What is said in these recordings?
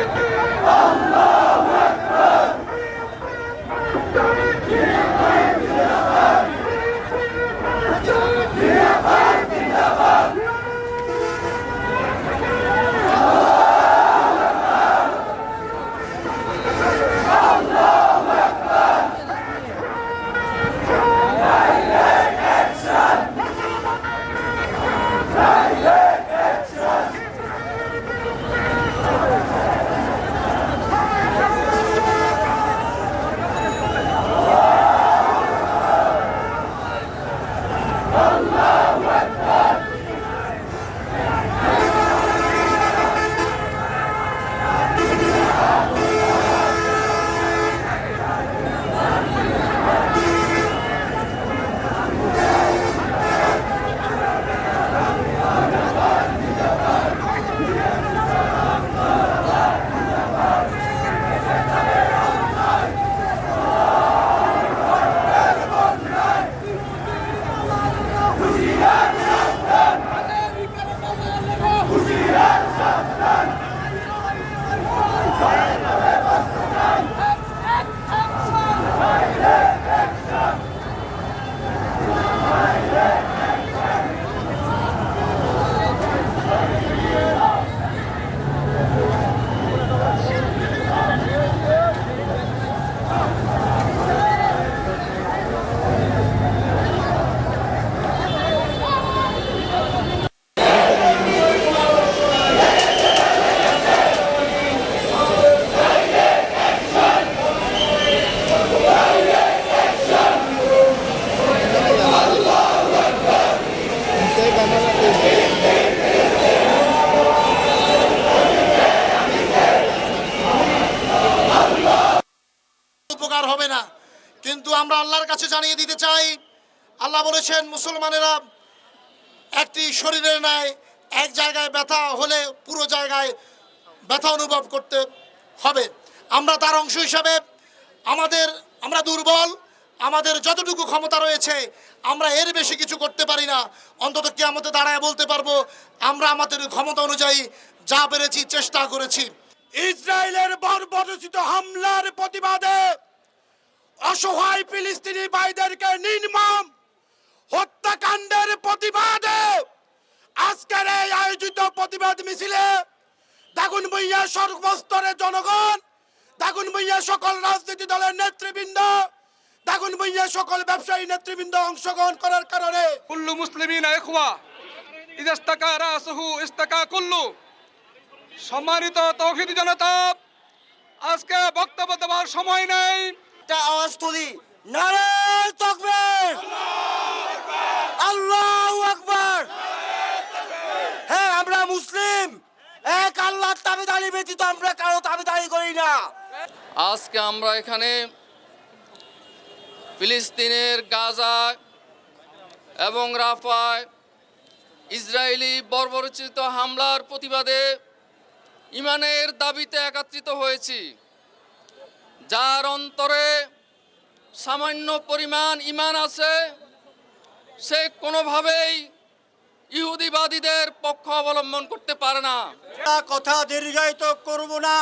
Oh! দিতে চাই। আল্লাহ বলেছেন, মুসলমানেরা একটি শরীরের ন্যায় এক জায়গায় ব্যথা হলে পুরো জায়গায় ব্যথা অনুভব করতে হবে। আমরা তার অংশ হিসাবে আমাদের, আমরা দুর্বল, আমাদের যতটুকু ক্ষমতা রয়েছে, আমরা এর বেশি কিছু করতে পারি না। অন্তত কি আমাদের দাঁড়ায় বলতে পারব, আমরা আমাদের ক্ষমতা অনুযায়ী যা পেরেছি, চেষ্টা করেছি। ইসরায়েলের বর্বরচিত হামলার প্রতিবাদে অসহায় ফিলিস্তিনি ভাইদেরকে নির্মম হত্যাকাণ্ডের প্রতিবাদে আজকের এই আয়োজিত প্রতিবাদ মিছিলে দাগুন ভুইয়া সর্বস্তরের জনগণ, দাগুন ভুইয়া সকল রাজনীতি দলের নেতৃবৃন্দ, দাগুন ভুইয়া সকল ব্যবসায়ী নেতৃবৃন্দ অংশগ্রহণ করার কারণে কুল্লু মুসলিম কুল্লু। সম্মানিত তৌহিদ জনতা, আজকে বক্তব্য দেওয়ার সময় নেই। একটা আওয়াজ তুলি। নারায়ণ তকবীর। আল্লাহু আকবার। হ্যাঁ আমরা মুসলিম। এক আল্লাহর দাবিদারি ব্যতীত আমরা কারও দাবিদারি করি না। আজকে আমরা এখানে ফিলিস্তিনের, গাজা এবং রাফায় ইসরায়েলি বর্বরচিত হামলার প্রতিবাদে ইমানের দাবিতে একত্রিত হয়েছি। যার অন্তরে সামান্য পরিমাণ ইমান আছে, সে কোনোভাবেই ইহুদিবাদীদের পক্ষ অবলম্বন করতে পারে না। কথা দীর্ঘায়িত করব না।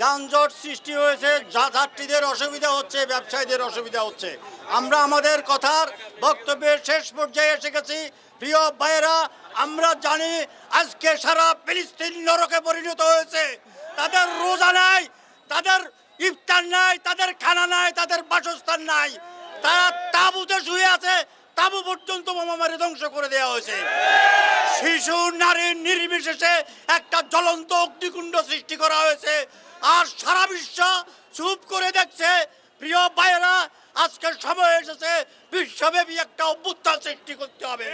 যানজট সৃষ্টি হয়েছে যাত্রীদের অসুবিধা হচ্ছে, ব্যবসায়ীদের অসুবিধা হচ্ছে। আমরা আমাদের কথার বক্তব্যের শেষ পর্যায়ে এসে গেছি। প্রিয় ভাইয়েরা, আমরা জানি আজকে সারা ফিলিস্তিন নরকে পরিণত হয়েছে। তাদের রোজা নাই, তাদের ইফতার নাই, তাদের খানা নাই, তাদের বাসস্থান নাই। তারা তাঁবুতে শুয়ে আছে, তাঁবু পর্যন্ত বোমামারি ধ্বংস করে দেওয়া হয়েছে। শিশু, নারী নির্বিশেষে একটা জ্বলন্ত অগ্নিকুণ্ড সৃষ্টি করা হয়েছে। আর সারা বিশ্ব চুপ করে দেখছে, প্রিয় ভাইয়েরা আজকের সময় এসেছে, বিশ্বব্যাপী একটা অভ্যুত্থান সৃষ্টি করতে হবে।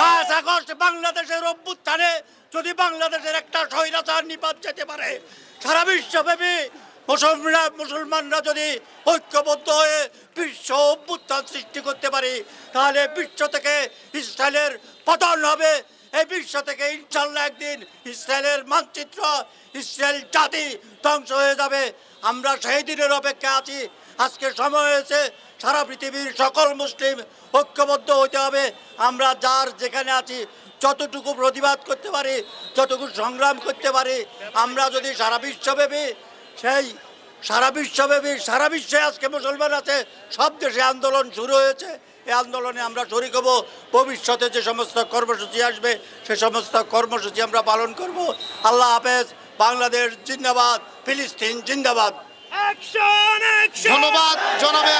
পাঁচ আগস্ট বাংলাদেশের অভ্যুত্থানে যদি বাংলাদেশের একটা স্বৈরাচার নিপাত যেতে পারে, সারা বিশ্বব্যাপী মুসলমানরা মুসলমানরা যদি ঐক্যবদ্ধ হয়ে বিশ্ব অভ্যুত্থান সৃষ্টি করতে পারি, তাহলে বিশ্ব থেকে ইসরায়েলের পতন হবে। এই বিশ্ব থেকে ইনশাল্লাহ একদিন ইসরায়েলের মানচিত্র, ইসরায়েল জাতি ধ্বংস হয়ে যাবে। আমরা সেই দিনের অপেক্ষা আছি। আজকে সময় হয়েছে, সারা পৃথিবীর সকল মুসলিম ঐক্যবদ্ধ হতে হবে। আমরা যার যেখানে আছি, যতটুকু প্রতিবাদ করতে পারি, যতটুকু সংগ্রাম করতে পারি, আমরা যদি সারা বিশ্বব্যাপী সেই সারা বিশ্বব্যাপী সারা বিশ্বে আজকে মুসলমান আছে সব দেশে আন্দোলন শুরু হয়েছে। এই আন্দোলনে আমরা শরিক হব ভবিষ্যতে যে সমস্ত কর্মসূচি আসবে সে সমস্ত কর্মসূচি আমরা পালন করব। আল্লাহ হাফেজ বাংলাদেশ জিন্দাবাদ ফিলিস্তিন জিন্দাবাদ। অ্যাকশন অ্যাকশন ধন্যবাদ জনাবে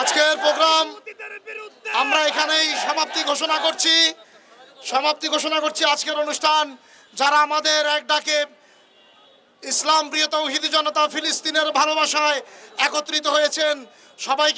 আজকের প্রোগ্রাম বিরুদ্ধে! আমরা এখানেই সমাপ্তি ঘোষণা করছি। সমাপ্তি ঘোষণা করছি আজকের অনুষ্ঠান। যারা আমাদের এক ডাকে ইসলাম, প্রিয় তৌহিদি জনতা, ফিলিস্তিনের ভালোবাসায় একত্রিত হয়েছেন, সবাইকে